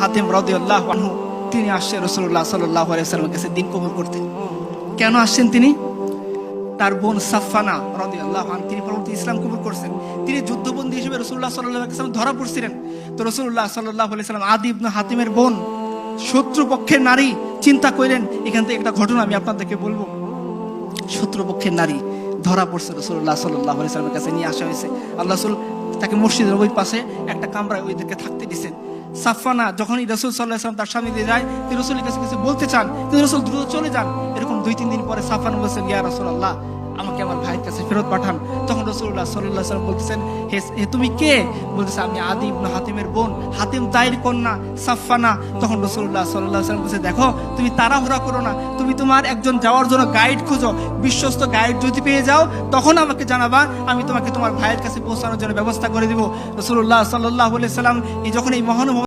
হাতিম রদিউল্লাহ আনহু, তিনি আসছেন রসুল্লাহ সাল্লাহ আলাইসালামের কাছে দিন কবুল করতে। কেন আসছেন তিনি? তার বোন সাফানা রদি আল্লাহ তিনি পরবর্তী ইসলাম কবুল করছেন। তিনি যুদ্ধবন্দী হিসেবে রসুল্লাহ সাল্লাহ ধরা পড়ছিলেন। তো রসুল্লাহ সাল্লাহ সাল্লাম আদি হাতিমের বোন, শত্রুপক্ষের নারী, চিন্তা করলেন এখান থেকে একটা ঘটনা আমি আপনাদেরকে বলব। শত্রুপক্ষের নারী ধরা পড়ছে রসুল্লাহ সাল্লাহ কাছে, নিয়ে আসা হয়েছে। আল্লাহ তাকে মসজিদের ওই পাশে একটা কামরায় ওইদেরকে থাকতে দিছেন। সাফানা যখনই রসুল সাল্লাহ সাল্লাম তার সামনে দিয়ে যায়, তিনি রসুলের কাছে কিছু বলতে চান, তিনি রসুল দ্রুত চলে যান। এরকম দুই, তিন দিন পরে সাফান বলছেন, ইয়া রসুল আল্লাহ আমাকে আমার ভাইয়ের কাছে ফেরত পাঠান। তখন রসুল্লাহ সাল্লাহ সাল্লাম বলতেছেন, হে হে তুমি কে? বলতেছে, আমি আদি ইবনে হাতিমের বোন, হাতিম তাইর কন্যা সাফানা তখন রসুল্লাহ সাল্লাহ সাল্লাম বলছে, দেখো, তুমি তাড়াহুড়া করো না, তুমি তোমার একজন যাওয়ার জন্য গাইড খুঁজো, বিশ্বস্ত গাইড যদি পেয়ে যাও, তখন আমাকে জানাবা, আমি তোমাকে তোমার ভাইয়ের কাছে পৌঁছানোর জন্য ব্যবস্থা করে দেবো। রসুল্লাহ সাল্লাহ সাল্লাম এই যখন এই মহানুভব